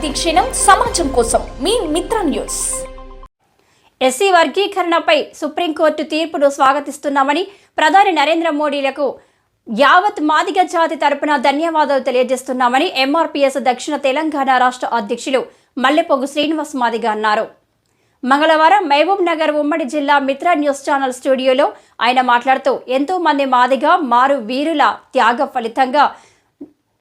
ప్రతిక్షణం సమాజం కోసం మీ మిత్ర న్యూస్. ఎస్సీ వర్గీకరణపై సుప్రీంకోర్టు తీర్పును స్వాగతిస్తున్నామని ప్రధాని నరేంద్ర మోడీలకు యావత్ మాదిగ జాతి తరపున ధన్యవాదాలు తెలియజేస్తున్నామని ఎంఆర్పీఎస్ దక్షిణ తెలంగాణ రాష్ట్ర అధ్యక్షులు మల్లెపొగు శ్రీనివాస్ మాదిగ అన్నారు. మంగళవారం మహబూబ్ నగర్ ఉమ్మడి జిల్లా మిత్ర న్యూస్ ఛానల్ స్టూడియోలో ఆయన మాట్లాడుతూ ఎంతో మంది మాదిగ మారు వీరుల త్యాగ ఫలితంగా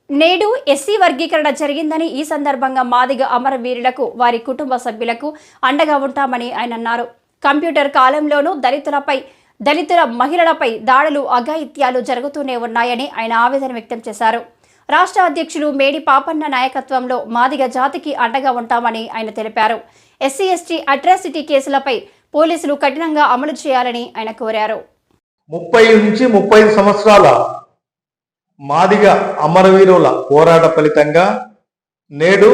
నేడు ఎస్సీ వర్గీకరణ జరిగిందని ఈ సందర్భంగా మాదిగ అమరవీరులకు వారి కుటుంబ సభ్యులకు అండగా ఉంటామని ఆయన అన్నారు. కంప్యూటర్ కాలంలోనూ దళితులపై దళితుల మహిళలపై దాడులు అఘాయిత్యాలు జరుగుతూనే ఉన్నాయని ఆయన ఆవేదన వ్యక్తం చేశారు. రాష్ట్ర అధ్యక్షులు మేడి పాపన్న నాయకత్వంలో మాదిగ జాతికి అండగా ఉంటామని ఆయన తెలిపారు. ఎస్సీ ఎస్టీ అట్రాసిటీ కేసులపై పోలీసులు కఠినంగా అమలు చేయాలని ఆయన కోరారు. ముప్పై నుంచి ముప్పై సంవత్సరాల మాదిగ అమరవీరుల పోరాట ఫలితంగా నేడు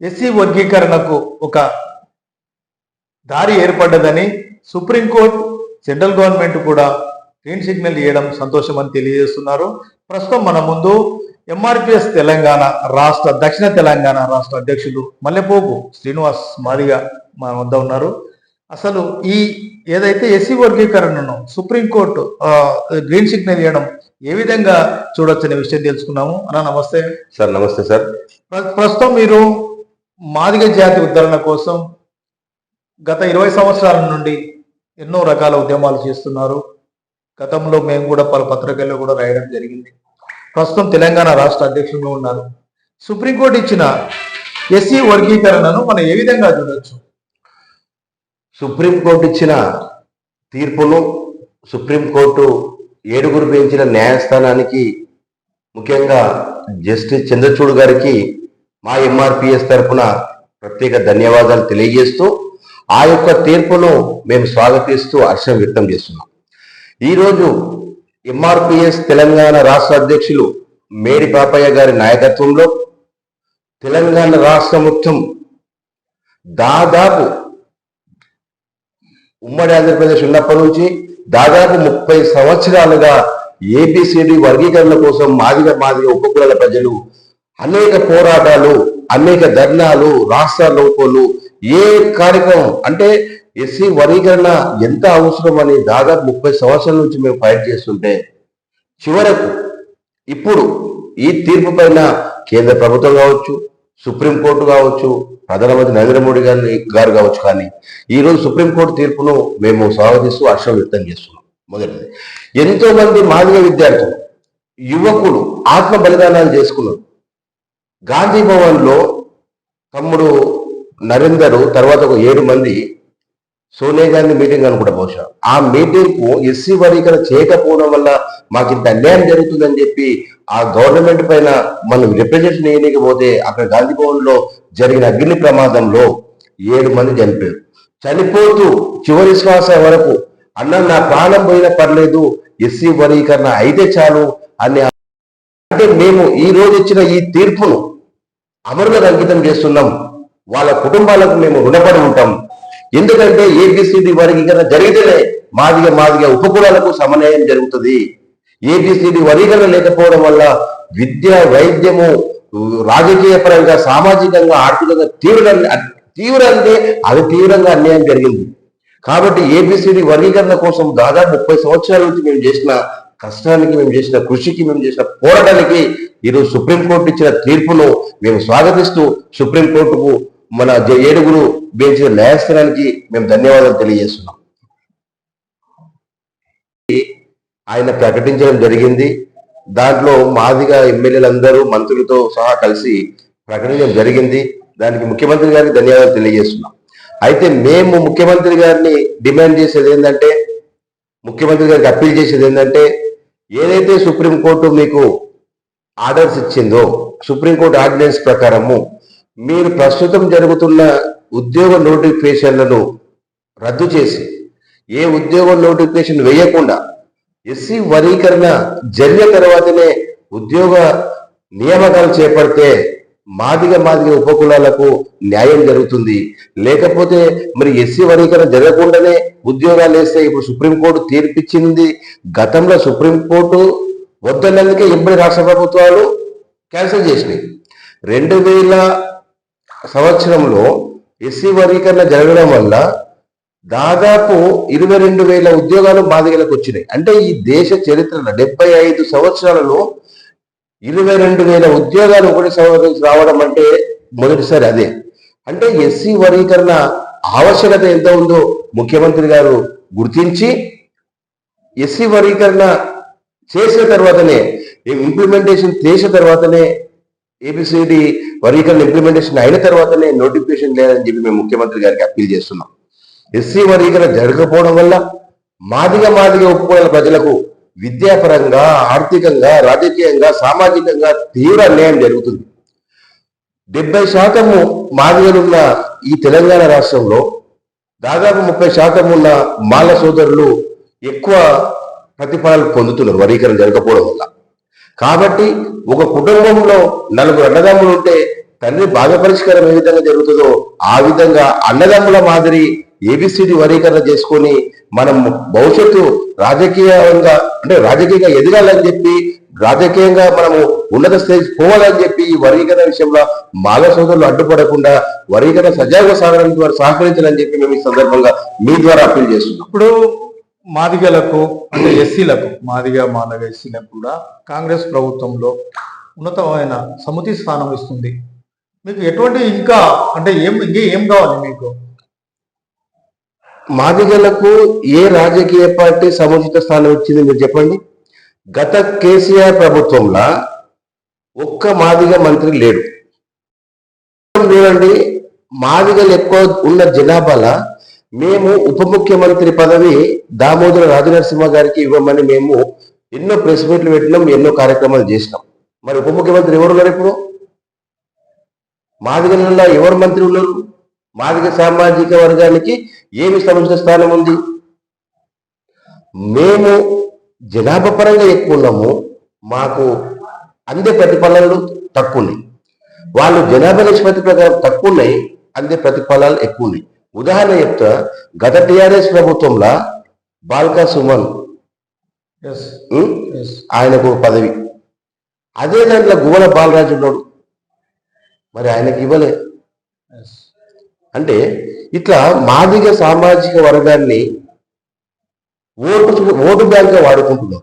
ఎస్సీ వర్గీకరణకు ఒక దారి ఏర్పడ్డదని సుప్రీంకోర్టు సెంట్రల్ గవర్నమెంట్ కూడా గ్రీన్ సిగ్నల్ ఇవ్వడం సంతోషం అని తెలియజేస్తున్నారు. ప్రస్తుతం మన ముందు ఎంఆర్పిఎస్ తెలంగాణ రాష్ట్ర దక్షిణ తెలంగాణ రాష్ట్ర అధ్యక్షులు మల్లెపోపు శ్రీనివాస్ మాదిగ మన వద్ద ఉన్నారు. అసలు ఈ ఏదైతే ఎస్సీ వర్గీకరణను సుప్రీంకోర్టు గ్రీన్ సిగ్నల్ ఇవ్వడం ఏ విధంగా చూడొచ్చనే విషయం తెలుసుకున్నాము. అన్న నమస్తే. సార్ నమస్తే సార్. ప్ర- ప్రస్తుతం మీరు మాదిగ జాతి ఉద్ధరణ కోసం గత ఇరవై సంవత్సరాల నుండి ఎన్నో రకాల ఉద్యమాలు చేస్తున్నారు. గతంలో మేము కూడా పలు పత్రికల్లో కూడా రాయడం జరిగింది. ప్రస్తుతం తెలంగాణ రాష్ట్ర అధ్యక్షులుగా ఉన్నారు. సుప్రీంకోర్టు ఇచ్చిన ఎస్సీ వర్గీకరణను మనం ఏ విధంగా చూడొచ్చు? సుప్రీంకోర్టు ఇచ్చిన తీర్పును సుప్రీంకోర్టు ఏడుగురు బెంచిన న్యాయస్థానానికి ముఖ్యంగా జస్టిస్ చంద్రచూడ్ గారికి మా ఎంఆర్పిఎస్ తరఫున ప్రత్యేక ధన్యవాదాలు తెలియజేస్తూ ఆ యొక్క తీర్పును మేము స్వాగతిస్తూ హర్షం వ్యక్తం చేస్తున్నాం. ఈరోజు ఎంఆర్పిఎస్ తెలంగాణ రాష్ట్ర అధ్యక్షులు మేడి పాపయ్య గారి నాయకత్వంలో తెలంగాణ రాష్ట్ర మొత్తం దాదాపు ఉమ్మడి ఆంధ్రప్రదేశ్ ఉన్నప్పటి నుంచి దాదాపు ముప్పై సంవత్సరాలుగా ఏబిసిడి వర్గీకరణ కోసం మాదిగ మాదిగ ఉపకులాల ప్రజలు అనేక పోరాటాలు అనేక ధర్నాలు రాష్ట్ర లోపలు ఏ కార్యక్రమం అంటే ఎస్సీ వర్గీకరణ ఎంత అవసరం అని దాదాపు ముప్పై సంవత్సరాల నుంచి మేము ఫైట్ చేస్తుంటే చివరకు ఇప్పుడు ఈ తీర్పు పైన కేంద్ర ప్రభుత్వం కావచ్చు సుప్రీంకోర్టు కావచ్చు ప్రధానమంత్రి నరేంద్ర మోడీ గారిని గారు కావచ్చు కానీ ఈ రోజు సుప్రీంకోర్టు తీర్పును మేము స్వాగతిస్తూ హర్షం వ్యక్తం చేస్తున్నాం. మొదటిది. ఎంతో మంది మాదిగ విద్యార్థులు యువకులు ఆత్మ బలిదానాలు చేసుకున్నారు. గాంధీ భవన్లో తమ్ముడు నరేందరు తర్వాత ఒక ఏడు మంది సోనియా గాంధీ మీటింగ్ అనుకుంటా బహుశా. ఆ మీటింగ్కు ఎస్సీ వర్గీకరణ చేయకపోవడం వల్ల మాకు ఇంత అన్యాయం జరుగుతుందని చెప్పి ఆ గవర్నమెంట్ పైన మనం రిప్రజెంట్ చేయలేకపోతే అక్కడ గాంధీ భవన్లో జరిగిన అగ్ని ప్రమాదంలో ఏడు మంది చనిపోయారు. చనిపోతూ చివరి శ్వాస వరకు అన్న నా ప్రాణం పోయినా పర్లేదు ఎస్సీ వర్గీకరణ అయితే చాలు అని అంటే మేము ఈ రోజు ఇచ్చిన ఈ తీర్పును అమరులకు అంకితం చేస్తున్నాం. వాళ్ళ కుటుంబాలకు మేము రుణపడి ఉంటాం. ఎందుకంటే ఏబిసిడి వర్గీకరణ జరిగితేనే మాదిగ మాదిగ ఉపకులాలకు సమన్వయం జరుగుతుంది. ఏబిసిడి వర్గీకరణ లేకపోవడం వల్ల విద్య వైద్యము రాజకీయ పరంగా సామాజికంగా ఆర్థికంగా తీవ్ర తీవ్ర అంటే అది తీవ్రంగా అన్యాయం జరిగింది. కాబట్టి ఏబిసిడి వర్గీకరణ కోసం దాదాపు ముప్పై సంవత్సరాల నుంచి మేము చేసిన కష్టానికి మేము చేసిన కృషికి మేము చేసిన పోరాటానికి ఈరోజు సుప్రీంకోర్టు ఇచ్చిన తీర్పును మేము స్వాగతిస్తూ సుప్రీంకోర్టుకు మన ఏడుగురు బెంచిన న్యాయస్థానానికి మేము ధన్యవాదాలు తెలియజేస్తున్నాం. ఆయన ప్రకటించడం జరిగింది. దాంట్లో మాదిగా ఎమ్మెల్యేలందరూ మంత్రులతో సహా కలిసి ప్రకటించడం జరిగింది. దానికి ముఖ్యమంత్రి గారికి ధన్యవాదాలు తెలియజేస్తున్నాం. అయితే మేము ముఖ్యమంత్రి గారిని డిమాండ్ చేసేది ఏంటంటే ముఖ్యమంత్రి గారికి అప్పీల్ చేసేది ఏంటంటే ఏదైతే సుప్రీంకోర్టు మీకు ఆర్డర్స్ ఇచ్చిందో సుప్రీంకోర్టు ఆర్డినెన్స్ ప్రకారము మీరు ప్రస్తుతం జరుగుతున్న ఉద్యోగ నోటిఫికేషన్లను రద్దు చేసి ఏ ఉద్యోగ నోటిఫికేషన్ వేయకుండా ఎస్సీ వర్గీకరణ జరిగిన తర్వాతనే ఉద్యోగ నియామకాలు చేపడితే మాదిగ మాదిగ ఉపకులాలకు న్యాయం జరుగుతుంది. లేకపోతే మరి ఎస్సీ వర్గీకరణ జరగకుండానే ఉద్యోగాలు వేస్తే ఇప్పుడు సుప్రీంకోర్టు తీర్పిచ్చింది. గతంలో సుప్రీంకోర్టు వద్దన్నందుకే ఇబ్బడి రాష్ట్ర ప్రభుత్వాలు క్యాన్సిల్ చేసినాయి. రెండు వేల సంవత్సరంలో ఎస్సీ వర్గీకరణ జరగడం వల్ల దాదాపు ఇరవై రెండు వేల ఉద్యోగాలు మాదిగలకు వచ్చినాయి. అంటే ఈ దేశ చరిత్రలో డెబ్బై ఐదు సంవత్సరాలలో ఇరవై రెండు వేల ఉద్యోగాలు ఒకటి సంవత్సరం రావడం అంటే మొదటిసారి అదే. అంటే ఎస్సీ వర్గీకరణ ఆవశ్యకత ఎంత ఉందో ముఖ్యమంత్రి గారు గుర్తించి ఎస్సీ వర్గీకరణ చేసిన తర్వాతనే ఇంప్లిమెంటేషన్ చేసిన తర్వాతనే ఏబిసిడి వర్గీకరణ ఇంప్లిమెంటేషన్ అయిన తర్వాతనే నోటిఫికేషన్ లేదని చెప్పి మేము ముఖ్యమంత్రి గారికి అప్పీల్ చేస్తున్నాం. ఎస్సీ వర్గీకరణ జరగకపోవడం వల్ల మాదిగ మాదిగ ఒప్పుకోగల ప్రజలకు విద్యాపరంగా ఆర్థికంగా రాజకీయంగా సామాజికంగా తీవ్ర అన్యాయం జరుగుతుంది. డెబ్బై శాతము మాదిగలున్న ఈ తెలంగాణ రాష్ట్రంలో దాదాపు ముప్పై శాతం ఉన్న మాల సోదరులు ఎక్కువ ప్రతిఫలాలు పొందుతున్నారు వర్గీకరణ జరగకపోవడం వల్ల. కాబట్టి ఒక కుటుంబంలో నలుగురు అన్నదమ్ములు ఉంటే తండ్రి బాధ పరిష్కారం ఏ విధంగా జరుగుతుందో ఆ విధంగా అన్నదమ్ముల మాదిరి ఏబిసిడి వర్గీకరణ చేసుకొని మనం భవిష్యత్తు రాజకీయంగా అంటే రాజకీయంగా ఎదగాలని చెప్పి రాజకీయంగా మనము ఉన్నత స్థాయికి పోవాలని చెప్పి ఈ వర్గీకరణ విషయంలో మాల సోదరులు అడ్డుపడకుండా వర్గీకరణ సజావుగా సాగడానికి వారు సహకరించాలని చెప్పి మేము ఈ సందర్భంగా మీ ద్వారా అప్పీల్ చేస్తున్నాం. ఇప్పుడు మాదిగలకు అంటే ఎస్సీలకు మాదిగ మానవ ఎస్సీలకు కూడా కాంగ్రెస్ ప్రభుత్వంలో ఉన్నతమైన సముతి స్థానం ఇస్తుంది. మీకు ఎటువంటి ఇంకా అంటే ఏం ఇంకా ఏం కావాలి మీకు? మాదిగలకు ఏ రాజకీయ పార్టీ సముచిత స్థానం ఇచ్చింది మీరు చెప్పండి. గత కేసీఆర్ ప్రభుత్వంలో ఒక్క మాదిగ మంత్రి లేడు. చూడండి మాదిగలు ఎక్కువ ఉన్న జనాభాల మేము ఉప ముఖ్యమంత్రి పదవి దామోదర రాజనరసింహ గారికి ఇవ్వమని మేము ఎన్నో ప్రెస్ మీట్లు పెట్టినాం ఎన్నో కార్యక్రమాలు చేసినాం. మరి ఉప ముఖ్యమంత్రి ఎవరు ఉన్నారు ఇప్పుడు? మాదిగలలో ఎవరు మంత్రి ఉన్నారు? మాదిగ సామాజిక వర్గానికి ఏమి సమస్య స్థానం ఉంది? మేము జనాభా పరంగా ఎక్కువ ఉన్నాము మాకు అందే ప్రతిఫలాలు తక్కువ ఉన్నాయి. వాళ్ళు జనాభా నిష్పత్తి ప్రకారం తక్కువ ఉన్నాయి అందే ప్రతిఫలాలు ఎక్కువ ఉన్నాయి. ఉదాహరణ చెప్తా. గత టిఆర్ఎస్ ప్రభుత్వంలో బాల్కా సుమన్ ఆయనకు పదవి. అదే దాంట్లో గువ్వల బాలరాజు ఉన్నాడు. మరి ఆయనకి ఇవ్వలే. అంటే ఇట్లా మాదిగ సామాజిక వర్గాన్ని ఓటు ఓటు బ్యాంక్గా వాడుకుంటున్నాం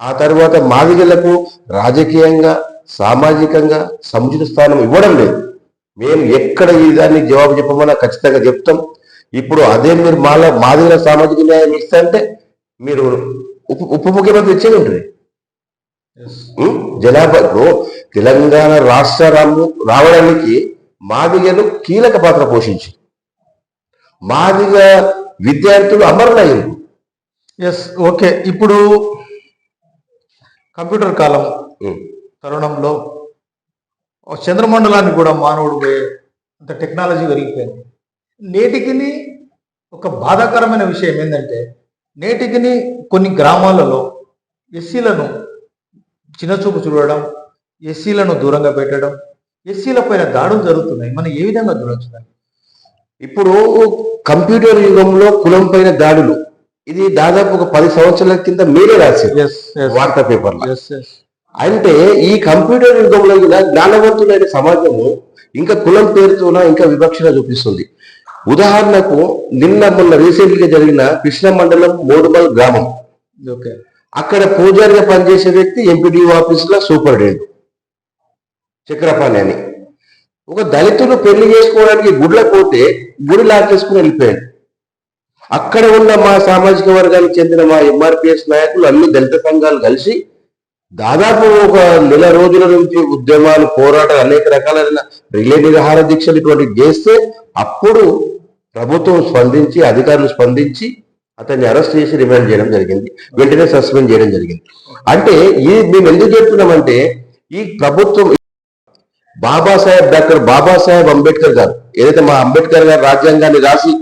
ఆ తర్వాత మాదిగలకు రాజకీయంగా సామాజికంగా సముచిత స్థానం ఇవ్వడం లేదు. మేము ఎక్కడ ఈ దాన్ని జవాబు చెప్పమన్నా ఖచ్చితంగా చెప్తాం. ఇప్పుడు అదే మీరు మాల మాదిగల సామాజిక న్యాయం ఇస్తా అంటే మీరు ఉప ఉప ముఖ్యమంత్రి ఇచ్చేది ఉంటుంది ఎస్ ఉం? జనాభా ఇప్పుడు తెలంగాణ రాష్ట్ర రాము రావడానికి మాదిగలు కీలక పాత్ర పోషించారు మాదిగ విద్యార్థులు అమరులయ్యారు. ఎస్ ఓకే ఇప్పుడు కంప్యూటర్ కాలం. తరుణంలో ఓ చంద్రమండలానికి కూడా మానవుడు పోయే అంత టెక్నాలజీ పెరిగిపోయింది. నేటికిని ఒక బాధాకరమైన విషయం ఏంటంటే నేటికిని కొన్ని గ్రామాలలో ఎస్సీలను చిన్నచూపు చూడడం ఎస్సీలను దూరంగా పెట్టడం ఎస్సీల పైన దాడులు జరుగుతున్నాయి. మనం ఏ విధంగా చూడొచ్చు? ఇప్పుడు కంప్యూటర్ యుగంలో కులం పైన దాడులు. ఇది దాదాపు ఒక పది సంవత్సరాల కింద మీరే ఎస్ వార్తా పేపర్లో. అంటే ఈ కంప్యూటర్ యుగంలో జ్ఞానవంతులైన సమాజము ఇంకా కులం పేరుతోన ఇంకా వివక్షణ చూపిస్తుంది. ఉదాహరణకు నిన్న మొన్న రీసెంట్గా జరిగిన కృష్ణ మండలం మోడుమల్ గ్రామం. అక్కడ పూజారిగా పనిచేసే వ్యక్తి ఎంపీడీఓ ఆఫీస్లో సూపరింటెండెంట్. చక్రపాణి అని. ఒక దళితులు పెళ్ళి చేసుకోవడానికి గుడిలో పోతే గుడి లాకేసుకుని వెళ్ళిపోయాడు. అక్కడ ఉన్న మా సామాజిక వర్గానికి చెందిన మా ఎంఆర్పిఎస్ నాయకులు అన్ని దళిత సంఘాలు కలిసి దాదాపు ఒక నెల రోజుల నుంచి ఉద్యమాలు పోరాటాలు అనేక రకాలైన రిలే నిరాహార దీక్షలు ఇటువంటివి చేస్తే అప్పుడు ప్రభుత్వం స్పందించి అధికారులు స్పందించి అతన్ని అరెస్ట్ చేసి రిమాండ్ చేయడం జరిగింది. వెంటనే సస్పెండ్ చేయడం జరిగింది. అంటే ఈ మేము ఎందుకు చెప్తున్నామంటే ఈ ప్రభుత్వం బాబాసాహెబ్ డాక్టర్ బాబాసాహెబ్ అంబేద్కర్ గారు ఏదైతే మా అంబేద్కర్ గారు రాజ్యాంగాన్ని రాసి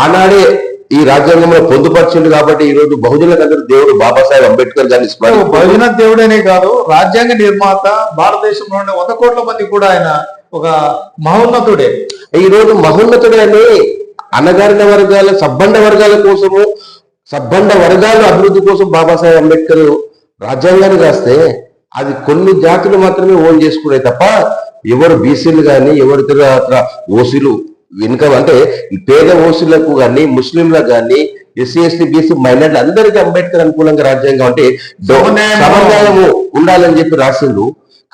ఆనాడే ఈ రాజ్యాంగంలో పొందుపరిచిండు కాబట్టి ఈ రోజు బహుజనులకు అందరూ దేవుడు బాబాసాహెబ్ అంబేద్కర్ గారిని భజన దేవుడనే కాదు రాజ్యాంగ నిర్మాత భారతదేశంలోని వంద కోట్ల మంది కూడా ఆయన ఒక మహోన్నతుడే. ఈ రోజు మహోన్నతుడని అణగారిన వర్గాల సబ్బండ వర్గాల కోసము సబ్బండ వర్గాల అభివృద్ధి కోసం బాబాసాహెబ్ అంబేద్కర్ రాజ్యాంగాన్ని రాస్తే అది కొన్ని జాతులు మాత్రమే ఓన్ చేసుకునే తప్ప ఎవరు బీసీలు కానీ ఎవరు తర్వాత ఓసీలు వెనుక అంటే పేద ఓసీలకు కానీ ముస్లింలకు కానీ ఎస్సీ ఎస్టీ బీసీ మైనార్టీ అందరికీ అంబేద్కర్ అనుకూలంగా రాజ్యాంగం అంటే సమన్వయము. ఉండాలని చెప్పి రాసిండు.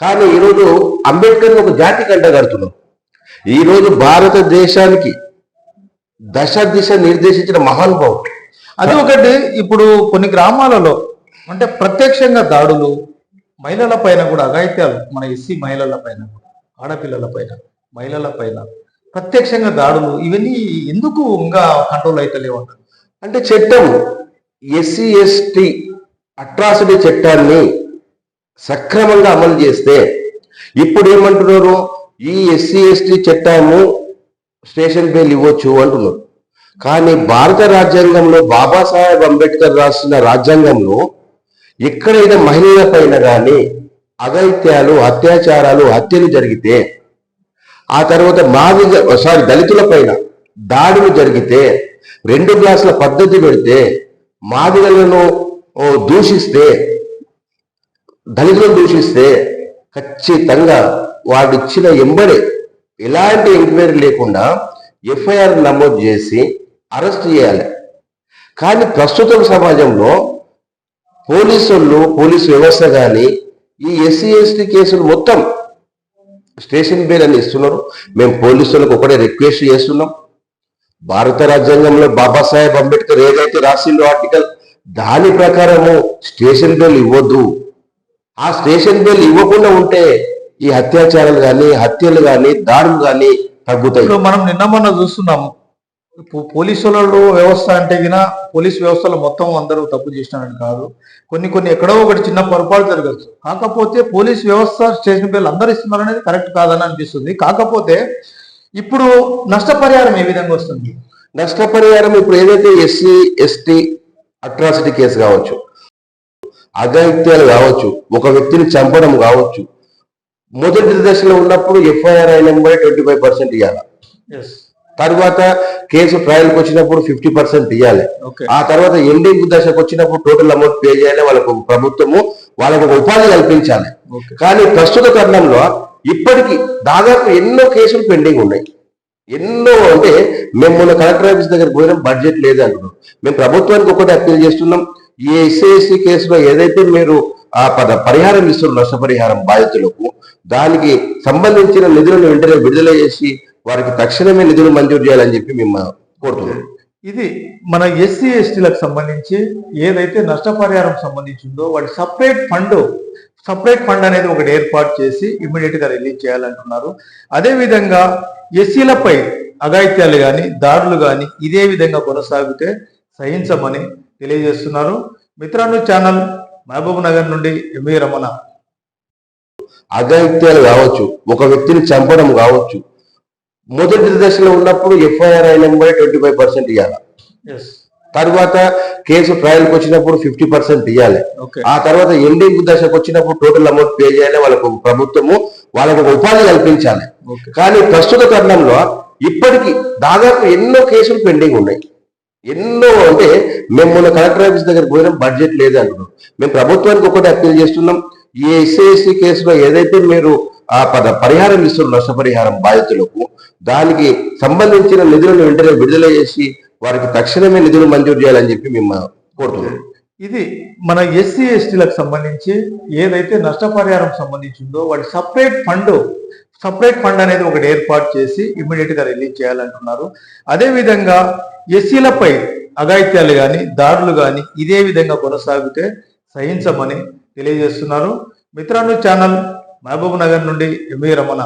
కానీ ఈరోజు అంబేద్కర్ ఒక జాతి కంట కడుతున్నాం ఈ రోజు భారతదేశానికి దశ దిశ నిర్దేశించిన మహానుభావుడు. అది ఒకటి ఇప్పుడు కొన్ని గ్రామాలలో అంటే ప్రత్యక్షంగా దాడులు మహిళల పైన కూడా అఘాయిత్యాలు మన ఎస్సీ మహిళల పైన ఆడపిల్లల పైన మహిళల పైన. ప్రత్యక్షంగా దాడులు ఇవన్నీ ఎందుకు ఇంకా కంట్రోల్ అయితే లేవంటారు అంటే చట్టం ఎస్సీ ఎస్టీ అట్రాసిటీ చట్టాన్ని సక్రమంగా అమలు చేస్తే ఇప్పుడు ఏమంటున్నారు? ఈ ఎస్సీ ఎస్టీ చట్టము స్టేషన్ బెయిల్ ఇవ్వచ్చు అంటున్నారు. కానీ భారత రాజ్యాంగంలో బాబాసాహెబ్ అంబేద్కర్ రాసిన రాజ్యాంగంలో ఎక్కడైనా మహిళల పైన కానీ అగైత్యాలు అత్యాచారాలు హత్యలు జరిగితే ఆ తర్వాత మాదిగ సారీ దళితుల పైన దాడులు జరిగితే రెండు గ్లాసుల పద్ధతి పెడితే మాదిగలను దూషిస్తే దళితులను దూషిస్తే ఖచ్చితంగా వాడు ఇచ్చిన ఎంబడే ఎలాంటి ఎంక్వైరీ లేకుండా ఎఫ్ఐఆర్ నమోదు చేసి అరెస్ట్ చేయాలి. కానీ ప్రస్తుతం సమాజంలో పోలీసులు పోలీసు వ్యవస్థ కానీ ఈ ఎస్సీ ఎస్టీ కేసులు మొత్తం స్టేషన్ బెయిల్ అని ఇస్తున్నారు మేము పోలీసులకు ఒకటే రిక్వెస్ట్ చేస్తున్నాం. భారత రాజ్యాంగంలో బాబాసాహెబ్ అంబేద్కర్ ఏదైతే రాసిందో ఆర్టికల్ దాని ప్రకారము స్టేషన్ బెయిల్ ఇవ్వద్దు. ఆ స్టేషన్ బెయిల్ ఇవ్వకుండా ఉంటే ఈ అత్యాచారాలు కానీ హత్యలు కానీ దాడులు కానీ తగ్గుతాయి. మనం నిన్న మొన్న చూస్తున్నాము పోలీసులలో వ్యవస్థ అంటే గిన పోలీస్ వ్యవస్థలో మొత్తం అందరూ తప్పు చేసినారని కాదు. కొన్ని కొన్ని ఎక్కడో ఒకటి చిన్న పొరపాటు జరగచ్చు. కాకపోతే పోలీస్ వ్యవస్థ స్టేషన్ పేర్లు అందరు ఇస్తున్నారు అనేది కరెక్ట్ కాదని అనిపిస్తుంది. కాకపోతే ఇప్పుడు నష్టపరిహారం ఏ విధంగా వస్తుంది? నష్టపరిహారం ఇప్పుడు ఏదైతే ఎస్సీ ఎస్టీ అట్రాసిటీ కేసు కావచ్చు అఘాయిత్యాలు కావచ్చు ఒక వ్యక్తిని చంపడం కావచ్చు మొదటి దశలో ఉన్నప్పుడు ఎఫ్ఐఆర్ అయిన ట్వంటీ ఫైవ్ పర్సెంట్ ఇవ్వాలి తర్వాత కేసు ట్రయల్కి వచ్చినప్పుడు ఫిఫ్టీ పర్సెంట్ ఇవ్వాలి ఆ తర్వాత ఎండింగ్ దశకు వచ్చినప్పుడు టోటల్ అమౌంట్ పే చేయాలి వాళ్ళకు ప్రభుత్వము వాళ్ళకు ఒక ఉపాధి కల్పించాలి. కానీ ప్రస్తుత తరుణంలో ఇప్పటికీ దాదాపు ఎన్నో కేసులు పెండింగ్ ఉన్నాయి. ఎన్నో అంటే మేము మొన్న కలెక్టర్ ఆఫీస్ దగ్గర పోయినాం బడ్జెట్ లేదు అంటున్నాం మేము ప్రభుత్వానికి ఒకటి అప్పీల్ చేస్తున్నాం. ఈ ఎస్ఏఎస్సీ కేసులో ఏదైతే మీరు ఆ పద పరిహారం ఇస్తున్నారు నష్టపరిహారం బాధితులకు దానికి సంబంధించిన నిధులను వెంటనే విడుదల చేసి వారికి తక్షణమే నిధులు మంజూరు చేయాలని చెప్పి మేము కోరుతున్నాం. ఇది మన ఎస్సీ ఎస్టీలకు సంబంధించి ఏదైతే నష్టపరిహారం సంబంధించిందో వాటి సపరేట్ ఫండ్ సపరేట్ ఫండ్ అనేది ఒకటి ఏర్పాటు చేసి ఇమ్మీడియట్గా రిలీజ్ చేయాలంటున్నారు. అదే విధంగా ఎస్సీలపై అఘాయిత్యాలు కానీ దాడులు కానీ ఇదే విధంగా కొనసాగితే సహించమని తెలియజేస్తున్నారు. మిత్రాను ఛానల్ మహబూబ్ నగర్ నుండి ఎంవి రమణ. అఘాయిత్యాలు కావచ్చు ఒక వ్యక్తిని చంపడం కావచ్చు మొదటి దశలో ఉన్నప్పుడు ఎఫ్ఐఆర్ అయిన ట్వంటీ ఫైవ్ పర్సెంట్ ఇవ్వాలి తర్వాత కేసు ట్రయల్కి వచ్చినప్పుడు ఫిఫ్టీ పర్సెంట్ ఇవ్వాలి ఆ తర్వాత ఎండింగ్ దశకు వచ్చినప్పుడు టోటల్ అమౌంట్ పే చేయాలి వాళ్ళకు ప్రభుత్వము వాళ్ళకు ఒక ఉపాధి కల్పించాలి. కానీ ప్రస్తుత తరుణంలో ఇప్పటికీ దాదాపు ఎన్నో కేసులు పెండింగ్ ఉన్నాయి. ఎన్నో అంటే మేము మొన్న కలెక్టర్ ఆఫీస్ దగ్గర పోయినాం బడ్జెట్ లేదు అంటున్నాం మేము ప్రభుత్వానికి ఒకటి అప్పీల్ చేస్తున్నాం ఈ ఎస్ఏఎస్సీ కేసులో ఏదైతే మీరు ఆ పద పరిహారం ఇస్తున్న నష్టపరిహారం బాధితులకు దానికి సంబంధించిన నిధులను వెంటనే విడుదల చేసి వారికి తక్షణమే నిధులు మంజూరు చేయాలని చెప్పి మేము కోరుతున్నాం. ఇది మన ఎస్సీ ఎస్టీలకు సంబంధించి ఏదైతే నష్టపరిహారం సంబంధించిందో వాటి సపరేట్ ఫండ్ సపరేట్ ఫండ్ అనేది ఒకటి ఏర్పాటు చేసి ఇమ్మీడియట్గా రిలీజ్ చేయాలంటున్నారు. అదేవిధంగా ఎస్సీలపై అఘాయిత్యాలు కానీ దాడులు కానీ ఇదే విధంగా కొనసాగితే సహించమని తెలియజేస్తున్నారు. మిత్రాను ఛానల్ మహబూబ్ నగర్ నుండి ఎంవి రమణ.